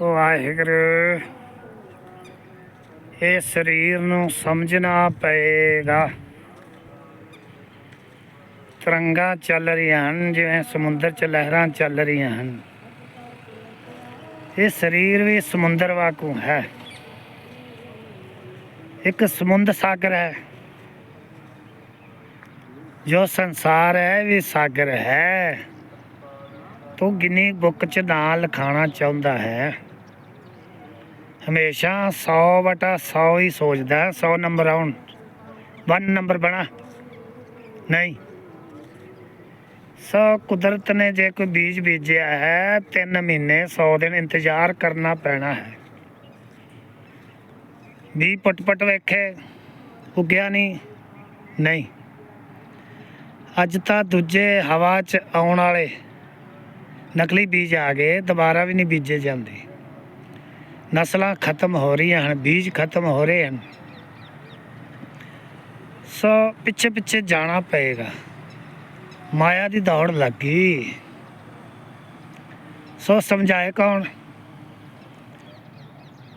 ਵਾਹਿਗੁਰੂ। ਇਹ ਸਰੀਰ ਨੂੰ ਸਮਝਣਾ ਪਏਗਾ। ਤਰੰਗਾਂ ਚੱਲ ਰਹੀਆਂ ਹਨ, ਜਿਵੇਂ ਸਮੁੰਦਰ 'ਚ ਲਹਿਰਾਂ ਚੱਲ ਰਹੀਆਂ ਹਨ। ਇਹ ਸਰੀਰ ਵੀ ਸਮੁੰਦਰ ਵਾਂਗੂ ਹੈ। ਇੱਕ ਸਮੁੰਦਰ ਸਾਗਰ ਹੈ। ਜੋ ਸੰਸਾਰ ਹੈ, ਇਹ ਵੀ ਸਾਗਰ ਹੈ। ਤੂੰ ਗਿਨੀ ਬੁੱਕ 'ਚ ਨਾਂ ਲਿਖਾਣਾ ਚਾਹੁੰਦਾ ਹੈ। ਹਮੇਸ਼ਾ 100 ਵਟਾ 100 ਹੀ ਸੋਚਦਾ 100 ਨੰਬਰ ਆਉਣ। 1 ਨੰਬਰ ਬਣਾ। ਨਹੀਂ। ਸੋ ਕੁਦਰਤ ਨੇ ਜੇ ਕੋਈ ਬੀਜ ਬੀਜਿਆ ਹੈ 3 ਮਹੀਨੇ 100 ਦਿਨ ਇੰਤਜ਼ਾਰ ਕਰਨਾ ਪੈਣਾ ਹੈ। ਵੀ ਪਟ-ਪਟ ਵੇਖੇ, ਉੱਗਿਆ ਨਹੀਂ। ਨਹੀਂ। ਅੱਜ ਤਾਂ ਦੂਜੇ ਹਵਾ 'ਚ ਆਉਣ ਵਾਲੇ ਨਕਲੀ ਬੀਜ ਆ ਗਏ, ਦੁਬਾਰਾ ਵੀ ਨਹੀਂ ਬੀਜੇ ਜਾਂਦੇ। ਨਸਲਾਂ ਖਤਮ ਹੋ ਰਹੀਆਂ ਹਨ, ਬੀਜ ਖਤਮ ਹੋ ਰਹੇ ਹਨ। ਸੋ ਪਿੱਛੇ ਪਿੱਛੇ ਜਾਣਾ ਪਏਗਾ। ਮਾਇਆ ਦੀ ਦੌੜ ਲੱਗੀ ਸੋ ਸਮਝਾਏ ਕੌਣ?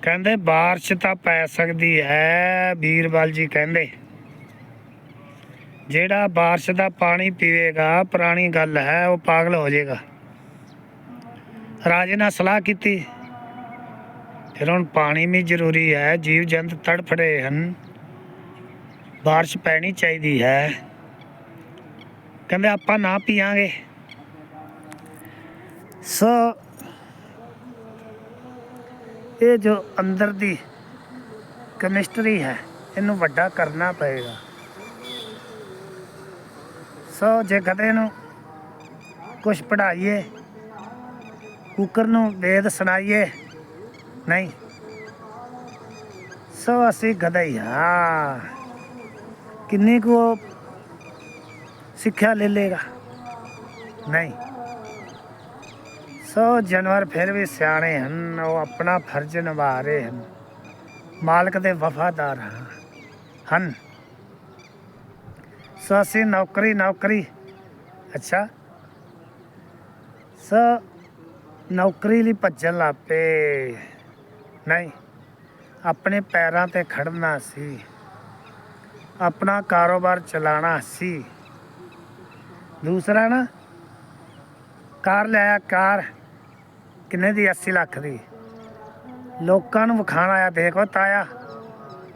ਕਹਿੰਦੇ, ਬਾਰਿਸ਼ ਤਾਂ ਪੈ ਸਕਦੀ ਹੈ ਵੀਰਬਲ ਜੀ ਕਹਿੰਦੇ। ਜਿਹੜਾ ਬਾਰਿਸ਼ ਦਾ ਪਾਣੀ ਪੀਵੇਗਾ, ਪੁਰਾਣੀ ਗੱਲ ਹੈ, ਉਹ ਪਾਗਲ ਹੋ ਜਾਏਗਾ। ਰਾਜੇ ਨਾਲ ਸਲਾਹ ਕੀਤੀ। ਫਿਰ ਹੁਣ ਪਾਣੀ ਵੀ ਜ਼ਰੂਰੀ ਹੈ ਜੀਵ ਜੰਤ ਤੜਫ ਰਹੇ ਹਨ। ਬਾਰਿਸ਼ ਪੈਣੀ ਚਾਹੀਦੀ ਹੈ। ਕਹਿੰਦੇ ਆਪਾਂ ਨਾ ਪੀਾਂਗੇ ਸੋ ਇਹ ਜੋ ਅੰਦਰ ਦੀ ਕੈਮਿਸਟਰੀ ਹੈ, ਇਹਨੂੰ ਵੱਡਾ ਕਰਨਾ ਪਏਗਾ। ਸੋ ਜੇ ਕਦੇ ਨੂੰ ਕੁਝ ਪੜਾਈਏ ਕੁੱਕਰ ਨੂੰ ਵੇਦ ਸੁਣਾਈਏ ਨਹੀਂ। ਸੋ ਅਸੀਂ ਗਧੇ ਹਾਂ ਕਿੰਨੀ ਕੁ ਉਹ ਸਿੱਖਿਆ ਲੈ ਲੇਗਾ ਨਹੀਂ। ਸੋ ਜਾਨਵਰ ਫਿਰ ਵੀ ਸਿਆਣੇ ਹਨ, ਉਹ ਆਪਣਾ ਫਰਜ਼ ਨਿਭਾ ਰਹੇ ਹਨ। ਮਾਲਕ ਦੇ ਵਫਾਦਾਰ ਹਨ। ਹਨ ਸੋ ਅਸੀਂ ਨੌਕਰੀ ਨੌਕਰੀ। ਅੱਛਾ। ਸੋ ਨੌਕਰੀ ਲਈ ਭੱਜਣ ਲੱਪੇ ਨਹੀਂ, ਆਪਣੇ ਪੈਰਾਂ ਤੇ ਖੜਨਾ ਸੀ। ਆਪਣਾ ਕਾਰੋਬਾਰ ਚਲਾਉਣਾ ਸੀ। ਦੂਸਰਾ ਨਾ, ਕਾਰ ਲਿਆ, ਕਾਰ ਕਿੰਨੇ ਦੀ? 80 ਲੱਖ ਦੀ। ਲੋਕਾਂ ਨੂੰ ਵਿਖਾਣ ਆਇਆ, ਦੇਖੋ ਤਾਇਆ,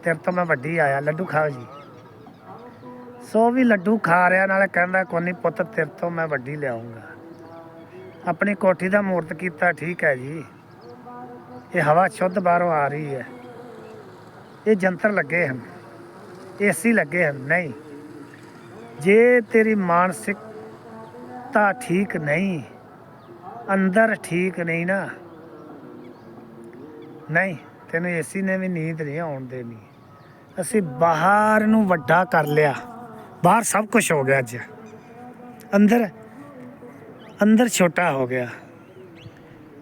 ਤੇਰੇ ਤੋਂ ਮੈਂ ਵੱਡੀ ਆਇਆ, ਲੱਡੂ ਖਾਓ ਜੀ। ਸੋ ਵੀ ਲੱਡੂ ਖਾ ਰਿਹਾ, ਨਾਲੇ ਕਹਿੰਦਾ ਕੋਨੀ ਪੁੱਤ, ਤੇਰੇ ਤੋਂ ਮੈਂ ਵੱਡੀ ਲਿਆਉਂਗਾ ਆਪਣੀ ਕੋਠੀ ਦਾ ਮੂਰਤ ਕੀਤਾ, ਠੀਕ ਹੈ ਜੀ। ਇਹ ਹਵਾ ਸ਼ੁੱਧ ਬਾਹਰੋਂ ਆ ਰਹੀ ਹੈ। ਇਹ ਜੰਤਰ ਲੱਗੇ ਹਨ। ਏਸੀ ਲੱਗੇ ਹਨ। ਨਹੀਂ। ਜੇ ਤੇਰੀ ਮਾਨਸਿਕਤਾ ਠੀਕ ਨਹੀਂ, ਅੰਦਰ ਠੀਕ ਨਹੀਂ ਨਾ, ਨਹੀਂ, ਤੈਨੂੰ ਏਸੀ ਨੇ ਵੀ ਨੀਂਦ ਨਹੀਂ ਆਉਣ ਦੇਣੀ। ਅਸੀਂ ਬਾਹਰ ਨੂੰ ਵੱਡਾ ਕਰ ਲਿਆ। ਬਾਹਰ ਸਭ ਕੁਝ ਹੋ ਗਿਆ ਅੱਜ। ਅੰਦਰ ਅੰਦਰ ਛੋਟਾ ਹੋ ਗਿਆ।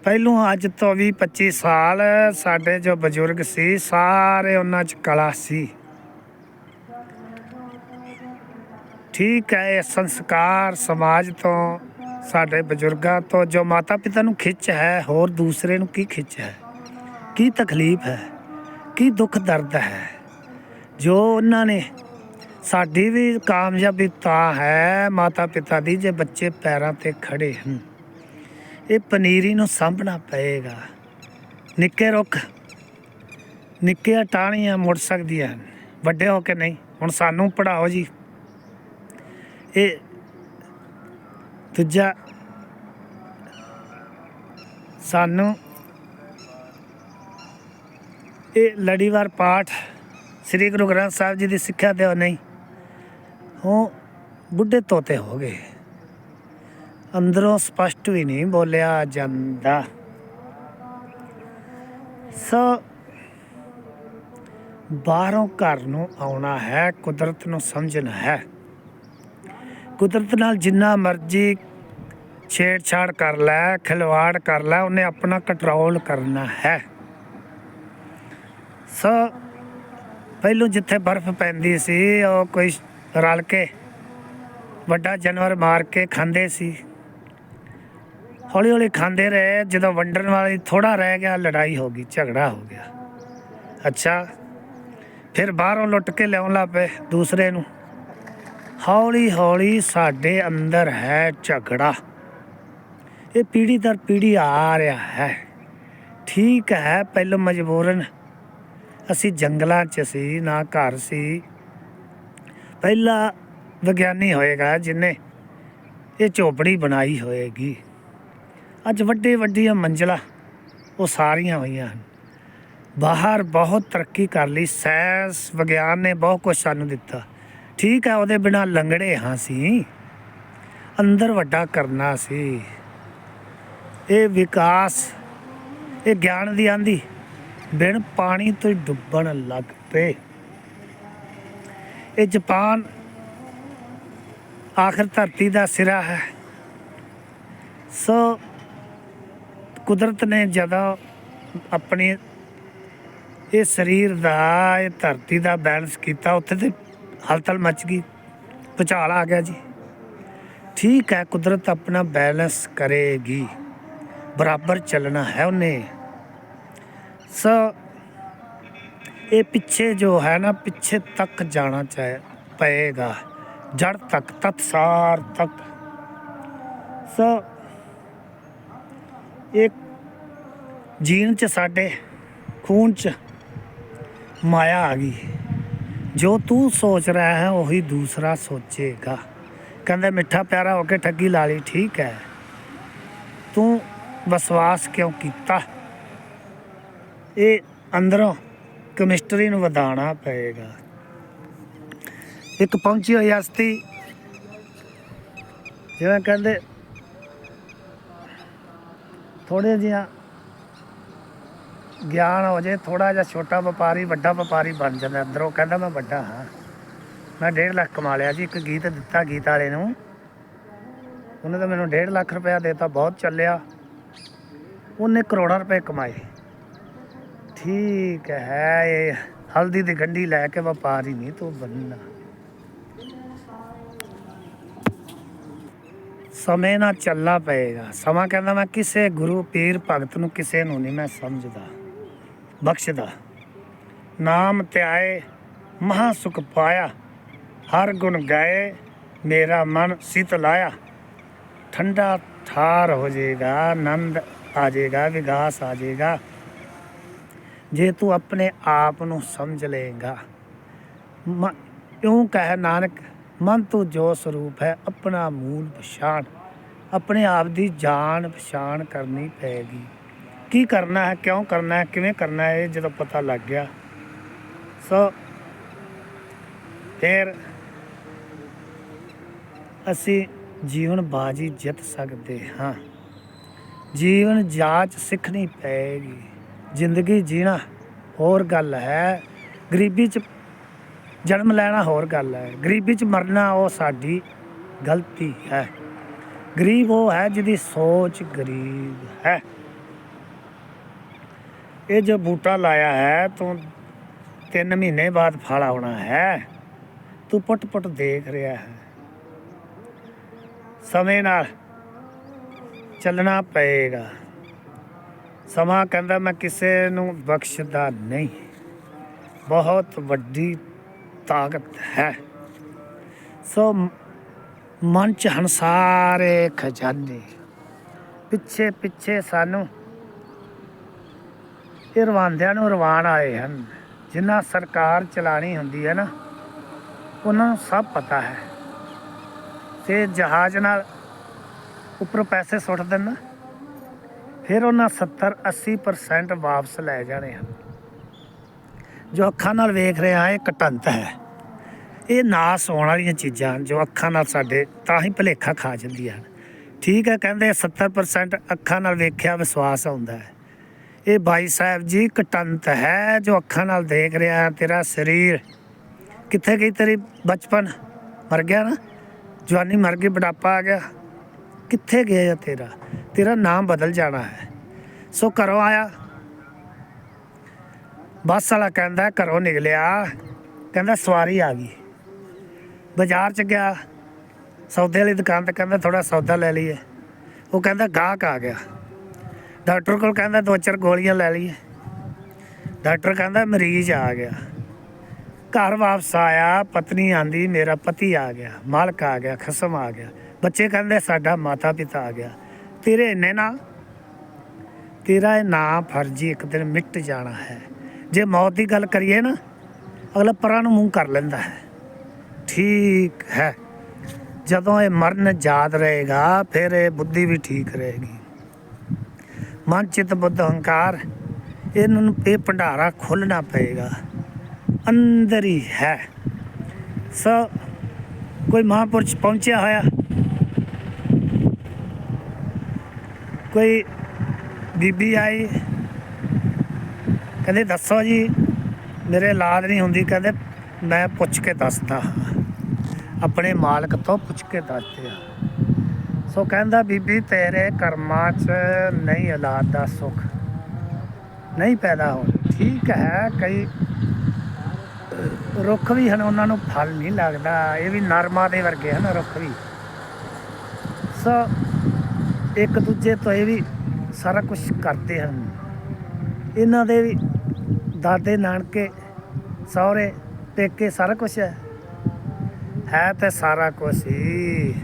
ਪਹਿਲੋਂ ਅੱਜ ਤੋਂ ਵੀ 25 ਸਾਲ ਸਾਡੇ ਜੋ ਬਜ਼ੁਰਗ ਸੀ, ਸਾਰੇ ਉਹਨਾਂ 'ਚ ਕਲਾ ਸੀ। ਠੀਕ ਹੈ, ਇਹ ਸੰਸਕਾਰ ਸਮਾਜ ਤੋਂ, ਸਾਡੇ ਬਜ਼ੁਰਗਾਂ ਤੋਂ ਜੋ ਮਾਤਾ ਪਿਤਾ ਨੂੰ ਖਿੱਚ ਹੈ, ਹੋਰ ਦੂਸਰੇ ਨੂੰ ਕੀ ਖਿੱਚ ਹੈ? ਕੀ ਤਕਲੀਫ ਹੈ? ਕੀ ਦੁੱਖ ਦਰਦ ਹੈ? ਜੋ ਉਹਨਾਂ ਨੇ, ਸਾਡੀ ਵੀ ਕਾਮਯਾਬੀ ਤਾਂ ਹੈ ਮਾਤਾ ਪਿਤਾ ਦੀ, ਜੇ ਬੱਚੇ ਪੈਰਾਂ ਤੇ ਖੜੇ ਹਨ। ਇਹ ਪਨੀਰੀ ਨੂੰ ਸਾਂਭਣਾ ਪਏਗਾ। ਨਿੱਕੇ ਰੁੱਖ ਨਿੱਕੇ ਟਾਹਣੀਆਂ ਮੁੜ ਸਕਦੀਆਂ ਹਨ। ਵੱਡੇ ਹੋ ਕੇ ਨਹੀਂ, ਹੁਣ ਸਾਨੂੰ ਪੜਾਓ ਜੀ। ਇਹ ਦੂਜਾ ਸਾਨੂੰ ਇਹ ਲੜੀਵਾਰ ਪਾਠ ਸ੍ਰੀ ਗੁਰੂ ਗ੍ਰੰਥ ਸਾਹਿਬ ਜੀ ਦੀ ਸਿੱਖਿਆ ਦਿਓ, ਨਹੀਂ। ਉਹ ਬੁੱਢੇ ਤੋਤੇ ਹੋ ਗਏ। ਅੰਦਰੋਂ ਸਪਸ਼ਟ ਵੀ ਨਹੀਂ ਬੋਲਿਆ ਜਾਂਦਾ। ਸੋ ਬਾਹਰੋਂ ਘਰ ਨੂੰ ਆਉਣਾ ਹੈ, ਕੁਦਰਤ ਨੂੰ ਸਮਝਣਾ ਹੈ। ਕੁਦਰਤ ਨਾਲ ਜਿੰਨਾ ਮਰਜ਼ੀ ਛੇੜਛਾੜ ਕਰ ਲੈ, ਖਿਲਵਾੜ ਕਰ ਲੈ, ਉਹਨੇ ਆਪਣਾ ਕੰਟਰੋਲ ਕਰਨਾ ਹੈ। ਸੋ ਪਹਿਲੋਂ ਜਿੱਥੇ ਬਰਫ਼ ਪੈਂਦੀ ਸੀ, ਉਹ ਕੋਈ ਰਲ ਕੇ ਵੱਡਾ ਜਾਨਵਰ ਮਾਰ ਕੇ ਖਾਂਦੇ ਸੀ। ਹੌਲੀ ਹੌਲੀ ਖਾਂਦੇ ਰਹੇ, ਜਦੋਂ ਵੰਡਣ ਵਾਲੀ ਥੋੜਾ ਰਹਿ ਗਿਆ, ਲੜਾਈ ਹੋ ਗਈ, ਝਗੜਾ ਹੋ ਗਿਆ। ਅੱਛਾ, ਫਿਰ ਬਾਹਰੋਂ ਲੁੱਟ ਕੇ ਲਿਆਉਣ ਲੱਗ ਪਏ ਦੂਸਰੇ ਨੂੰ। ਹੌਲੀ ਹੌਲੀ ਸਾਡੇ ਅੰਦਰ ਹੈ ਝਗੜਾ। ਇਹ ਪੀੜੀ ਦਰ ਪੀੜੀ ਆ ਰਿਹਾ ਹੈ। ਠੀਕ ਹੈ ਪਹਿਲਾਂ ਮਜਬੂਰਨ। ਅਸੀਂ ਜੰਗਲਾਂ 'ਚ ਸੀ, ਨਾ ਘਰ ਸੀ। ਪਹਿਲਾ ਵਿਗਿਆਨੀ ਹੋਏਗਾ ਜਿਨੇ ਇਹ ਝੋਪੜੀ ਬਣਾਈ ਹੋਏਗੀ। ਅੱਜ ਵੱਡੇ ਵੱਡੀਆਂ ਮੰਜ਼ਲਾ ਉਹ ਸਾਰੀਆਂ ਹੋਈਆਂ ਹਨ। ਬਾਹਰ ਬਹੁਤ ਤਰੱਕੀ ਕਰ ਲਈ ਸਾਇੰਸ ਵਿਗਿਆਨ ਨੇ ਬਹੁਤ ਕੁਝ ਸਾਨੂੰ ਦਿੱਤਾ। ਠੀਕ ਹੈ, ਉਹਦੇ ਬਿਨਾ ਲੰਗੜੇ ਹਾਂ ਸੀ। ਅੰਦਰ ਵੱਡਾ ਕਰਨਾ ਸੀ। ਇਹ ਵਿਕਾਸ, ਇਹ ਗਿਆਨ ਦੀ ਆਂਦੀ, ਬਿਨ ਪਾਣੀ ਤੋਂ ਡੁੱਬਣ ਲੱਗ ਪਏ। ਇਹ ਜਾਪਾਨ ਆਖਰ ਧਰਤੀ ਦਾ ਸਿਰਾ ਹੈ। ਸੋ ਕੁਦਰਤ ਨੇ ਜਦੋਂ ਆਪਣੇ ਇਹ ਸਰੀਰ ਦਾ, ਇਹ ਧਰਤੀ ਦਾ ਬੈਲੈਂਸ ਕੀਤਾ, ਉੱਥੇ ਤੇ ਹਲਚਲ ਮਚ ਗਈ, ਭੁਚਾਲ ਆ ਗਿਆ ਜੀ। ਠੀਕ ਹੈ, ਕੁਦਰਤ ਆਪਣਾ ਬੈਲੈਂਸ ਕਰੇਗੀ, ਬਰਾਬਰ ਚੱਲਣਾ ਹੈ ਉਹਨੇ। ਸੋ ਇਹ ਪਿੱਛੇ ਜੋ ਹੈ ਨਾ, ਪਿੱਛੇ ਤੱਕ ਜਾਣਾ ਚਾਹੇ, ਪਏਗਾ, ਜੜ ਤੱਕ, ਤਤਸਾਰ ਤੱਕ। ਸੋ ਇੱਕ ਜੀਨ ਚ ਸਾਡੇ ਖੂਨ ਚ ਮਾਇਆ ਆ ਗਈ। ਜੋ ਤੂੰ ਸੋਚ ਰਿਹਾ ਹੈ, ਉਹੀ ਦੂਸਰਾ ਸੋਚੇਗਾ। ਕਹਿੰਦੇ, ਮਿੱਠਾ ਪਿਆਰਾ ਹੋ ਕੇ ਠੱਗੀ ਲਾ ਲਈ, ਠੀਕ ਹੈ। ਤੂੰ ਵਿਸ਼ਵਾਸ ਕਿਉਂ ਕੀਤਾ? ਇਹ ਅੰਦਰੋਂ ਕੈਮਿਸਟਰੀ ਨੂੰ ਵਧਾਉਣਾ ਪਏਗਾ। ਇੱਕ ਪਹੁੰਚੀ ਹੋਈ ਹਸਤੀ, ਜਿਵੇਂ ਕਹਿੰਦੇ ਥੋੜੇ ਜਿਹਾ ਗਿਆਨ ਹੋ ਜੇ ਥੋੜਾ ਜਿਹਾ ਛੋਟਾ ਵਪਾਰੀ, ਵੱਡਾ ਵਪਾਰੀ ਬਣ ਜਾਂਦਾ। ਅੰਦਰੋਂ ਕਹਿੰਦਾ, ਮੈਂ ਵੱਡਾ ਹਾਂ। ਮੈਂ 1.5 ਲੱਖ ਕਮਾ ਲਿਆ ਜੀ, ਇੱਕ ਗੀਤ ਦਿੱਤਾ ਗੀਤ ਵਾਲੇ ਨੂੰ। ਉਹਨੇ ਤਾਂ ਮੈਨੂੰ 1.5 ਲੱਖ ਰੁਪਇਆ ਦੇਤਾ, ਬਹੁਤ ਚੱਲਿਆ। ਉਹਨੇ ਕਰੋੜਾਂ ਰੁਪਏ ਕਮਾਏ। ਠੀਕ ਹੈ, ਇਹ ਹਲਦੀ ਦੀ ਗੰਢੀ ਲੈ ਕੇ ਵਪਾਰੀ ਨਹੀਂ ਤੂੰ ਬੰਨਾ ਸਮੇਂ ਨਾਲ ਚੱਲਣਾ ਪਏਗਾ। ਸਮਾਂ ਕਹਿੰਦਾ ਮੈਂ ਕਿਸੇ ਗੁਰੂ, ਪੀਰ, ਭਗਤ ਨੂੰ ਕਿਸੇ ਨੂੰ ਨਹੀਂ, ਮੈਂ ਸਮਝਦਾ, ਬਖਸ਼ਦਾ। ਨਾਮ ਧਿਆਏ ਮਹਾ ਸੁਖ ਪਾਇਆ, ਹਰ ਗੁਣ ਗਾਏ, ਮੇਰਾ ਮਨ ਸੀਤ ਲਾਇਆ। ਠੰਡਾ ਠਾਰ ਹੋ ਜਾਏਗਾ, ਆਨੰਦ ਆ ਜਾਏਗਾ, ਵਿਗਾਸ ਆ ਜਾਏਗਾ। ਜੇ ਤੂੰ ਆਪਣੇ ਆਪ ਨੂੰ ਸਮਝ ਲਏਗਾ, ਮ- ਇਉਂ ਨਾਨਕ ਮਨ ਤੋਂ ਜੋ ਸਰੂਪ ਹੈ, ਆਪਣਾ ਮੂਲ ਪਛਾਣ, ਆਪਣੇ ਆਪ ਦੀ ਜਾਣ ਪਛਾਣ ਕਰਨੀ ਪਏਗੀ ਕੀ ਕਰਨਾ ਹੈ, ਕਿਉਂ ਕਰਨਾ ਹੈ, ਕਿਵੇਂ ਕਰਨਾ ਹੈ, ਇਹ ਜਦੋਂ ਪਤਾ ਲੱਗ ਗਿਆ, ਸੋ ਫਿਰ ਅਸੀਂ ਜੀਵਨ ਬਾਜੀ ਜਿੱਤ ਸਕਦੇ ਹਾਂ। ਜੀਵਨ ਜਾਂਚ ਸਿੱਖਣੀ ਪਏਗੀ ਜ਼ਿੰਦਗੀ ਜੀਣਾ ਹੋਰ ਗੱਲ ਹੈ। ਗਰੀਬੀ ਚ ਜਨਮ ਲੈਣਾ ਹੋਰ ਗੱਲ ਹੈ। ਗਰੀਬੀ ਚ ਮਰਨਾ ਉਹ ਸਾਡੀ ਗਲਤੀ ਹੈ। ਗਰੀਬ ਉਹ ਹੈ ਜਿਹਦੀ ਸੋਚ ਗਰੀਬ ਹੈ। ਇਹ ਜੋ ਬੂਟਾ ਲਾਇਆ ਹੈ, ਤੂੰ 3 ਮਹੀਨੇ ਬਾਅਦ ਫਲ ਆਉਣਾ ਹੈ। ਤੂੰ ਪੁੱਟ ਪੁੱਟ ਦੇਖ ਰਿਹਾ ਹੈ। ਸਮੇਂ ਨਾਲ ਚੱਲਣਾ ਪਏਗਾ। ਸਮਾਂ ਕਹਿੰਦਾ ਮੈਂ ਕਿਸੇ ਨੂੰ ਬਖਸ਼ਦਾ ਨਹੀਂ। ਬਹੁਤ ਵੱਡੀ ਤਾਕਤ ਹੈ। ਸੋ ਮ- ਮਨ ਚ ਹਨ ਖਜ਼ਾਨੇ। ਪਿੱਛੇ ਪਿੱਛੇ ਸਾਨੂੰ ਇਹ ਰਵਾਂਦਿਆਂ ਨੂੰ ਰਵਾਨ ਆਏ ਹਨ। ਜਿਨ੍ਹਾਂ ਸਰਕਾਰ ਚਲਾਣੀ ਹੁੰਦੀ ਹੈ ਨਾ, ਉਹਨਾਂ ਨੂੰ ਸਭ ਪਤਾ ਹੈ। ਤੇ ਜਹਾਜ਼ ਨਾਲ ਉੱਪਰੋਂ ਪੈਸੇ ਸੁੱਟ ਦੇਣ ਫਿਰ ਉਹਨਾਂ 70 80% ਵਾਪਸ ਲੈ ਜਾਣੇ ਹਨ। ਜੋ ਅੱਖਾਂ ਨਾਲ ਵੇਖ ਰਿਹਾ ਹਾਂ, ਇਹ ਕਟੰਤ ਹੈ। ਇਹ ਨਾਸ ਹੋਣ ਵਾਲੀਆਂ ਚੀਜ਼ਾਂ ਹਨ ਜੋ ਅੱਖਾਂ ਨਾਲ ਸਾਡੇ, ਤਾਂ ਹੀ ਭਲੇਖਾ ਖਾ ਜਾਂਦੀਆਂ ਹਨ। ਠੀਕ ਹੈ, ਕਹਿੰਦੇ 70% ਅੱਖਾਂ ਨਾਲ ਵੇਖਿਆ ਵਿਸ਼ਵਾਸ ਆਉਂਦਾ ਹੈ। ਇਹ ਭਾਈ ਸਾਹਿਬ ਜੀ ਕਟੰਤ ਹੈ ਜੋ ਅੱਖਾਂ ਨਾਲ ਦੇਖ ਰਿਹਾ ਹੈ, ਤੇਰਾ ਸਰੀਰ। ਕਿੱਥੇ ਗਈ ਤੇਰੀ ਬਚਪਨ? ਮਰ ਗਿਆ ਨਾ? ਜਵਾਨੀ ਮਰ ਗਈ, ਬੁਢਾਪਾ ਆ ਗਿਆ। ਕਿੱਥੇ ਗਿਆ ਤੇਰਾ? ਤੇਰਾ ਨਾਮ ਬਦਲ ਜਾਣਾ ਹੈ। ਸੋ ਘਰੋਂ ਆਇਆ। ਬੱਸ ਵਾਲਾ ਕਹਿੰਦਾ ਘਰੋਂ ਨਿਕਲਿਆ। ਕਹਿੰਦਾ ਸਵਾਰੀ ਆ ਗਈ। ਬਾਜ਼ਾਰ ਚ ਗਿਆ। ਸੌਦੇ ਵਾਲੀ ਦੁਕਾਨ ਤੇ ਕਹਿੰਦਾ ਥੋੜਾ ਸੌਦਾ ਲੈ ਲਈਏ। ਉਹ ਕਹਿੰਦਾ ਗਾਹਕ ਆ ਗਿਆ। ਡਾਕਟਰ ਕੋਲ ਕਹਿੰਦਾ ਦੋ ਚਾਰ ਗੋਲੀਆਂ ਲੈ ਲਈਏ। ਡਾਕਟਰ ਕਹਿੰਦਾ ਮਰੀਜ਼ ਆ ਗਿਆ। ਘਰ ਵਾਪਸ ਆਇਆ, ਪਤਨੀ ਆਂਦੀ, ਮੇਰਾ ਪਤੀ ਆ ਗਿਆ। ਮਾਲਕ ਆ ਗਿਆ, ਖਸਮ ਆ ਗਿਆ। ਬੱਚੇ ਕਹਿੰਦੇ, ਸਾਡਾ ਮਾਤਾ ਪਿਤਾ ਆ ਗਿਆ। ਤੇਰੇ ਇੰਨੇ ਨਾਲ ਤੇਰਾ ਇਹ ਨਾਂ ਫਰਜੀ ਇੱਕ ਦਿਨ ਮਿਟ ਜਾਣਾ ਹੈ। ਜੇ ਮੌਤ ਦੀ ਗੱਲ ਕਰੀਏ ਨਾ, ਅਗਲਾ ਪਰਾਂ ਨੂੰ ਮੂੰਹ ਕਰ ਲੈਂਦਾ ਹੈ। ਠੀਕ ਹੈ। ਜਦੋਂ ਇਹ ਮਰਨ ਯਾਦ ਰਹੇਗਾ, ਫਿਰ ਇਹ ਬੁੱਧੀ ਵੀ ਠੀਕ ਰਹੇਗੀ। ਮਨ, ਚਿਤ, ਬੁੱਧ ਹੰਕਾਰ ਇਹਨਾਂ ਨੂੰ ਇਹ ਭੰਡਾਰਾ ਖੋਲਣਾ ਪਏਗਾ। ਅੰਦਰ ਹੀ ਹੈ। ਸੋ, ਕੋਈ ਮਹਾਂਪੁਰਸ਼ ਪਹੁੰਚਿਆ ਹੋਇਆ? ਕੋਈ ਬੀਬੀ ਆਈ? ਕਹਿੰਦੇ, ਦੱਸੋ ਜੀ, ਮੇਰੇ ਔਲਾਦ ਨਹੀਂ ਹੁੰਦੀ। ਕਹਿੰਦੇ, ਮੈਂ ਪੁੱਛ ਕੇ ਦੱਸਦਾ। ਹਾਂ। ਆਪਣੇ ਮਾਲਕ ਤੋਂ ਪੁੱਛ ਕੇ ਦੱਸਦੇ ਆ। ਸੋ ਕਹਿੰਦਾ, ਬੀਬੀ, ਤੇਰੇ ਕਰਮਾਂ 'ਚ ਨਹੀਂ ਔਲਾਦ ਦਾ ਸੁੱਖ। ਨਹੀਂ ਪੈਦਾ ਹੋਣਾ। ਠੀਕ ਹੈ, ਕਈ ਰੁੱਖ ਵੀ ਹਨ, ਉਹਨਾਂ ਨੂੰ ਫਲ ਨਹੀਂ ਲੱਗਦਾ। ਇਹ ਵੀ ਨਰਮਾ ਦੇ ਵਰਗੇ ਹਨ, ਰੁੱਖ ਵੀ। ਸੋ ਇੱਕ ਦੂਜੇ ਤੋਂ ਇਹ ਵੀ ਸਾਰਾ ਕੁਝ ਕਰਦੇ ਹਨ। ਇਹਨਾਂ ਦੇ ਵੀ ਦਾਦੇ ਨਾਨਕੇ, ਸਹੁਰੇ, ਪੇਕੇ ਸਾਰਾ ਕੁਝ ਹੈ। ਹੈ ਤੇ ਸਾਰਾ ਕੁਝ ਹੀ।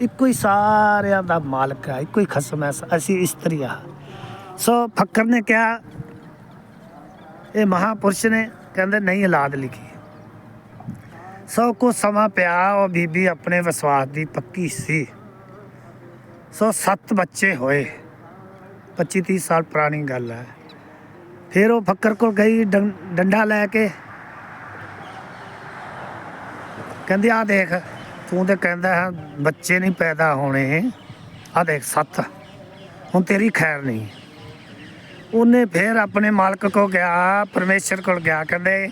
ਇੱਕੋ ਹੀ ਸਾਰਿਆਂ ਦਾ ਮਾਲਕ ਹੈ, ਇੱਕੋ ਹੀ ਖਸਮ ਹੈ, ਅਸੀਂ ਇਸਤਰੀ ਆ ਸੋ ਫੱਕਰ ਨੇ ਕਿਹਾ, ਇਹ ਮਹਾਪੁਰਸ਼ ਨੇ ਕਹਿੰਦੇ ਨਹੀਂ ਔਲਾਦ ਲਿਖੀ। ਸੋ ਕੋ ਸਮਾਂ ਪਿਆ, ਉਹ ਬੀਬੀ ਆਪਣੇ ਵਿਸ਼ਵਾਸ ਦੀ ਪੱਕੀ ਸੀ। ਸੋ ਸੱਤ ਬੱਚੇ ਹੋਏ 25 30 ਸਾਲ ਪੁਰਾਣੀ ਗੱਲ ਹੈ। ਫਿਰ ਉਹ ਫੱਕਰ ਕੋਲ ਗਈ, ਡੰ- ਡੰਡਾ ਲੈ ਕੇ। ਕਹਿੰਦੀ ਆ ਦੇਖ, ਤੂੰ ਤੇ ਕਹਿੰਦਾ ਹੈ, ਬੱਚੇ ਨਹੀਂ ਪੈਦਾ ਹੋਣੇ। ਆ ਦੇਖ, ਸੱਤ। ਹੁਣ ਤੇਰੀ ਖੈਰ ਨਹੀਂ। ਉਹਨੇ ਫਿਰ ਆਪਣੇ ਮਾਲਕ ਕੋ ਗਿਆ, ਪਰਮੇਸ਼ਰ ਕੋਲ ਗਿਆ, ਕਹਿੰਦੇ,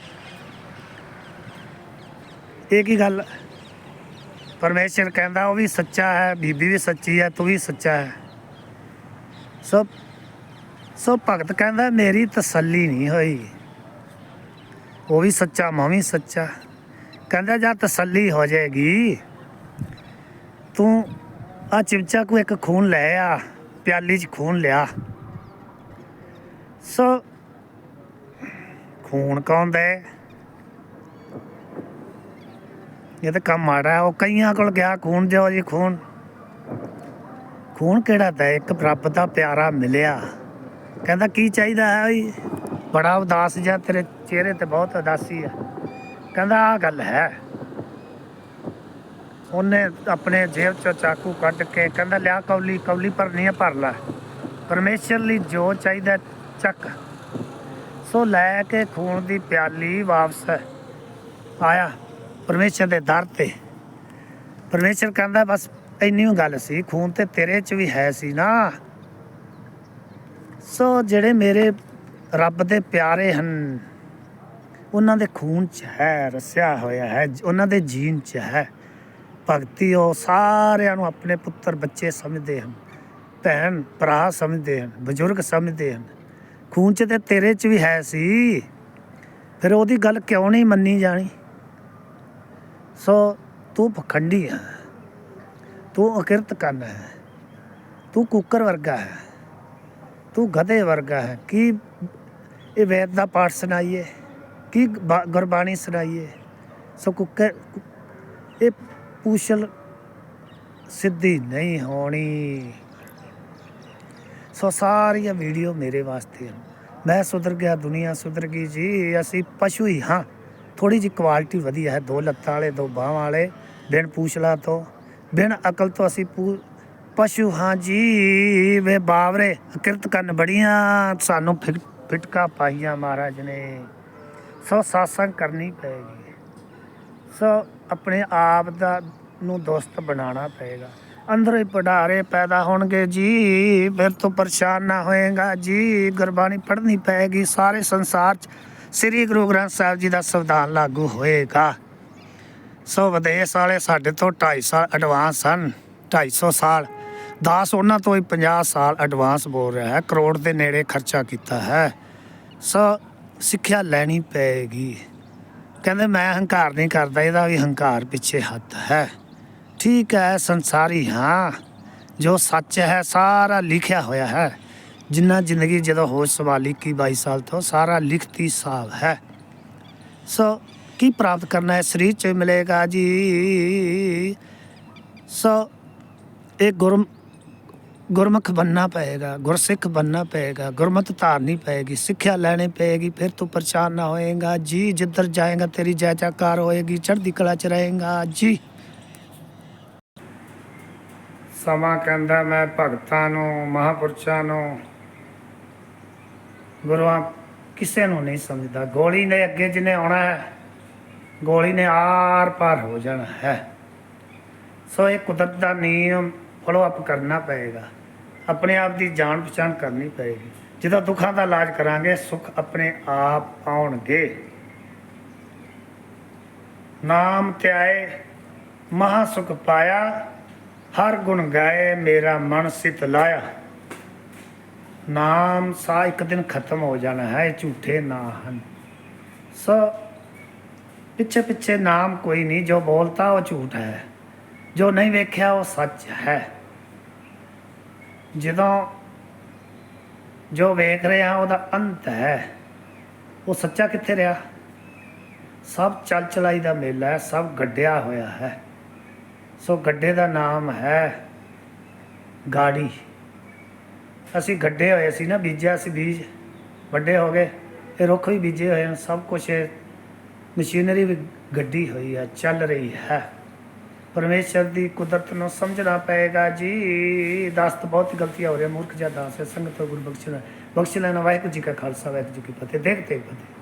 ਇਹ ਕੀ ਗੱਲ? ਪਰਮੇਸ਼ਰ ਕਹਿੰਦਾ, ਉਹ ਵੀ ਸੱਚਾ ਹੈ, ਬੀਬੀ ਵੀ ਸੱਚੀ ਹੈ, ਤੂੰ ਵੀ ਸੱਚਾ ਹੈ। ਸਭ ਸੋ ਭਗਤ ਕਹਿੰਦਾ, ਮੇਰੀ ਤਸੱਲੀ ਨਹੀਂ ਹੋਈ। ਉਹ ਵੀ ਸੱਚਾ, ਮੈਂ ਵੀ ਸੱਚਾ। ਕਹਿੰਦਾ, ਜਾਂ ਤਸੱਲੀ ਹੋ ਜਾਏਗੀ। ਤੂੰ ਆ ਚਿਮਚਾ ਕੋ ਇੱਕ ਖੂਨ ਲੈ ਆ, ਪਿਆਲੀ 'ਚ ਖੂਨ ਲਿਆ। ਸੋ ਖੂਨ ਕੌਣ ਦੇ? ਇਹ ਤਾਂ ਕੰਮ ਮਾੜਾ ਉਹ ਕਈਆਂ ਕੋਲ ਗਿਆ ਖੂਨ ਦਿਓ ਜੀ ਖੂਨ। ਖੂਨ ਕਿਹੜਾ ਦਾ? ਇੱਕ ਰੱਬ ਦਾ ਪਿਆਰਾ ਮਿਲਿਆ। ਕਹਿੰਦਾ, ਕੀ ਚਾਹੀਦਾ ਹੈ ਵੀ ਬੜਾ ਉਦਾਸ ਜਿਹਾ ਤੇਰੇ ਚਿਹਰੇ ਤੇ ਬਹੁਤ ਉਦਾਸੀ ਹੈ ਕਹਿੰਦਾ ਆ ਗੱਲ ਹੈ। ਉਹਨੇ ਆਪਣੇ ਜੇਬ ਚੋਂ ਚਾਕੂ ਕੱਢ ਕੇ ਕਹਿੰਦਾ, ਲਿਆ ਕੌਲੀ ਕੌਲੀ ਭਰਨੀ ਹੈ ਭਰ ਲੈ। ਪਰਮੇਸ਼ਰ ਲਈ ਜੋ ਚਾਹੀਦਾ ਚੱਕ। ਸੋ ਲੈ ਕੇ ਖੂਨ ਦੀ ਪਿਆਲੀ ਵਾਪਸ ਆਇਆ ਪਰਮੇਸ਼ਰ ਦੇ ਦਰ ਤੇ। ਪਰਮੇਸ਼ਰ ਕਹਿੰਦਾ, ਬਸ ਇੰਨੀ ਗੱਲ ਸੀ, ਖੂਨ ਤੇ ਤੇਰੇ ਚ ਵੀ ਹੈ ਸੀ ਨਾ। ਸੋ ਜਿਹੜੇ ਮੇਰੇ ਰੱਬ ਦੇ ਪਿਆਰੇ ਹਨ, ਉਹਨਾਂ ਦੇ ਖੂਨ ਚ ਹੈ, ਰਸਿਆ ਹੋਇਆ ਹੈ ਉਹਨਾਂ ਦੇ ਜੀਨ ਚ ਹੈ। ਭਗਤੀ ਉਹ ਸਾਰਿਆਂ ਨੂੰ ਆਪਣੇ ਪੁੱਤਰ ਬੱਚੇ ਸਮਝਦੇ ਹਨ, ਭੈਣ ਭਰਾ ਸਮਝਦੇ ਹਨ, ਬਜ਼ੁਰਗ ਸਮਝਦੇ ਹਨ। ਖੂਨ ਚ ਤੇ ਤੇਰੇ ਚ ਵੀ ਹੈ ਸੀ। ਫਿਰ ਉਹਦੀ ਗੱਲ ਕਿਉਂ ਨਹੀਂ ਮੰਨੀ ਜਾਣੀ? ਸੋ ਤੂੰ ਪਖੰਡੀ ਹੈ, ਤੂੰ ਅਕਿਰਤ ਕੰਨ ਹੈ, ਤੂੰ ਕੁੱਕਰ ਵਰਗਾ ਹੈ। ਤੂੰ ਗਧੇ ਵਰਗਾ ਹੈ। ਕੀ ਇਹ ਵੇਦ ਦਾ ਪਾਠ ਸੁਣਾਈਏ? ਕੀ ਬਾ- ਗੁਰਬਾਣੀ ਸੁਣਾਈਏ? ਸੋ ਕੁੱਕਰ ਇਹ ਪੂਸ਼ਲ ਸਿੱਧੀ ਨਹੀਂ ਹੋਣੀ। ਸੋ ਸਾਰੀਆਂ ਵੀਡੀਓ ਮੇਰੇ ਵਾਸਤੇ ਹਨ। ਮੈਂ ਸੁਧਰ ਗਿਆ, ਦੁਨੀਆ ਸੁਧਰ ਗਈ ਜੀ। ਅਸੀਂ ਪਸ਼ੂ ਹੀ ਹਾਂ। ਥੋੜੀ ਜਿਹੀ ਕੁਆਲਿਟੀ ਵਧੀਆ ਹੈ। ਦੋ ਲੱਤਾਂ ਵਾਲੇ, ਦੋ ਬਾਹਾਂ ਵਾਲੇ, ਬਿਨ ਪੂਛਲਾ ਤੋਂ। ਬਿਨ ਅਕਲ ਤੋਂ ਅਸੀਂ ਪੂ ਪਸ਼ੂ, ਹਾਂ ਜੀ, ਵੇ ਬਾਵਰੇ, ਕਿਰਤ ਕਰਨ ਬੜੀਆਂ, ਸਾਨੂੰ ਫਿਟ- ਫਿਟਕਾ ਪਾਈਆਂ ਮਹਾਰਾਜ ਨੇ। ਸੋ ਸਾਸੰਗ ਕਰਨੀ ਪਏਗੀ। ਸੋ ਆਪਣੇ ਆਪ ਦਾ ਨੂੰ ਦੋਸਤ ਬਣਾਉਣਾ ਪਏਗਾ। ਅੰਦਰੋਂ ਹੀ ਪੜਾਰੇ ਪੈਦਾ ਹੋਣਗੇ ਜੀ, ਫਿਰ ਤੋਂ ਪਰੇਸ਼ਾਨ ਨਾ ਹੋਏਗਾ ਜੀ। ਗੁਰਬਾਣੀ ਪੜ੍ਹਨੀ ਪਏਗੀ, ਸਾਰੇ ਸੰਸਾਰ 'ਚ ਸ੍ਰੀ ਗੁਰੂ ਗ੍ਰੰਥ ਸਾਹਿਬ ਜੀ ਦਾ ਸੰਵਿਧਾਨ ਲਾਗੂ ਹੋਏਗਾ। ਸੋ ਵਿਦੇਸ਼ ਵਾਲੇ ਸਾਡੇ ਤੋਂ 250 ਸਾਲ ਐਡਵਾਂਸ ਹਨ 250 ਸਾਲ। ਦਾਸ ਉਹਨਾਂ ਤੋਂ ਹੀ 50 ਸਾਲ ਐਡਵਾਂਸ ਬੋਲ ਰਿਹਾ ਹੈ। ਕਰੋੜ ਦੇ ਨੇੜੇ ਖਰਚਾ ਕੀਤਾ ਹੈ। ਸੋ ਸਿੱਖਿਆ ਲੈਣੀ ਪਏਗੀ। ਕਹਿੰਦੇ, ਮੈਂ ਹੰਕਾਰ ਨਹੀਂ ਕਰਦਾ, ਇਹਦਾ ਵੀ ਹੰਕਾਰ ਪਿੱਛੇ ਹੱਥ ਹੈ। ਠੀਕ ਹੈ, ਸੰਸਾਰੀ ਹਾਂ। ਜੋ ਸੱਚ ਹੈ, ਸਾਰਾ ਲਿਖਿਆ ਹੋਇਆ ਹੈ। ਜਿੰਨਾ ਜ਼ਿੰਦਗੀ ਜਦੋਂ ਹੋਸ਼ ਸੰਭਾਲੀ ਕੀ 22 ਸਾਲ ਤੋਂ, ਸਾਰਾ ਲਿਖਤੀ ਹਿਸਾਬ ਹੈ। ਸੋ ਕੀ ਪ੍ਰਾਪਤ ਕਰਨਾ ਹੈ? ਸਰੀਰ ਚ ਮਿਲੇਗਾ ਜੀ। ਸੋ ਇਹ ਗੁਰਮ ਗੁਰਮੁਖ ਬੰਨਣਾ ਪਏਗਾ, ਗੁਰਸਿੱਖ ਬੰਨਣਾ ਪਏਗਾ, ਗੁਰਮਤ ਧਾਰਨੀ ਪਏਗੀ, ਸਿੱਖਿਆ ਲੈਣੀ ਪਏਗੀ, ਫਿਰ ਤੂੰ ਪਰੇਸ਼ਾਨ ਨਾ ਹੋਏਗਾ, ਜੀ ਜਿੱਧਰ ਜਾਏਗਾ ਤੇਰੀ ਜੈ ਜੈਕਾਰ ਹੋਏਗੀ, ਚੜ੍ਹਦੀ ਕਲਾ ਚ ਰਹੇਗਾ, ਜੀ। ਸਮਾਂ ਕਹਿੰਦਾ ਮੈਂ ਭਗਤਾਂ ਨੂੰ, ਮਹਾਪੁਰਸ਼ਾਂ ਨੂੰ, ਗੁਰੂਆਂ ਕਿਸੇ ਨੂੰ ਨਹੀਂ ਸਮਝਦਾ। ਗੋਲੀ ਨੇ ਅੱਗੇ ਜਿਹਨੇ ਆਉਣਾ ਹੈ, ਗੋਲੀ ਨੇ ਆਰ ਪਾਰ ਹੋ ਜਾਣਾ ਹੈ। ਸੋ ਇਹ ਕੁਦਰਤ ਦਾ ਨਿਯਮ ਫੋਲੋ ਅਪ ਕਰਨਾ ਪਏਗਾ। ਆਪਣੇ ਆਪ ਦੀ ਜਾਣ ਪਛਾਣ ਕਰਨੀ ਪਏਗੀ। ਜਦੋਂ ਦੁੱਖਾਂ ਦਾ ਇਲਾਜ ਕਰਾਂਗੇ, ਸੁੱਖ ਆਪਣੇ ਆਪ ਆਉਣਗੇ ਨਾਮ ਧਿਆਏ ਮਹਾ ਸੁਖ ਪਾਇਆ, ਹਰ ਗੁਣ ਗਾਏ, ਮੇਰਾ ਮਨ ਸਿਤ ਲਾਇਆ। ਨਾਮ ਸਾ ਇੱਕ ਦਿਨ ਖਤਮ ਹੋ ਜਾਣਾ ਹੈ ਝੂਠੇ ਨਾ ਹਨ। ਸੋ, ਪਿੱਛੇ ਪਿੱਛੇ ਨਾਮ ਕੋਈ ਨਹੀਂ, ਜੋ ਬੋਲਤਾ ਉਹ ਝੂਠ ਹੈ। ਜੋ ਨਹੀਂ ਵੇਖਿਆ ਉਹ ਸੱਚ ਹੈ। ਜਦੋਂ ਜੋ ਵੇਖ ਰਿਹਾ, ਉਹਦਾ ਅੰਤ ਹੈ। ਉਹ ਸੱਚਾ ਕਿੱਥੇ ਰਿਹਾ? ਸਭ ਚਲ ਚਲਾਈ ਦਾ ਮੇਲਾ ਹੈ, ਸਭ ਗੱਡਿਆ ਹੋਇਆ ਹੈ। ਸੋ ਗੱਡੇ ਦਾ ਨਾਮ ਹੈ ਗਾੜੀ। ਅਸੀਂ ਗੱਡੇ ਹੋਏ ਸੀ ਨਾ, ਬੀਜਿਆ ਸੀ ਬੀਜ। ਵੱਡੇ ਹੋ ਗਏ, ਇਹ ਰੁੱਖ ਵੀ ਬੀਜੇ ਹੋਏ ਹਨ, ਸਭ ਕੁਝ ਮਸ਼ੀਨਰੀ ਵੀ ਗੱਡੀ ਹੋਈ ਹੈ, ਚੱਲ ਰਹੀ ਹੈ। ਪਰਮੇਸ਼ਰ ਦੀ ਕੁਦਰਤ ਨੂੰ ਸਮਝਣਾ ਪਏਗਾ ਜੀ। ਦਾਸ ਬਹੁਤ ਗਲਤੀਆਂ ਹੋ ਰਹੀਆਂ ਮੂਰਖ ਜਿਹਾ ਦਾਸ ਹੈ, ਸੰਗਤ ਗੁਰੂ ਬਖਸ਼ ਲੈ ਬਖਸ਼ ਲੈਣਾ, ਵਾਹਿਗੁਰੂ ਜੀ ਕਾ ਖਾਲਸਾ, ਵਾਹਿਗੁਰੂ ਜੀ ਕੀ ਫਤਿਹ। ਦੇਖਦੇ ਫਤਿਹ।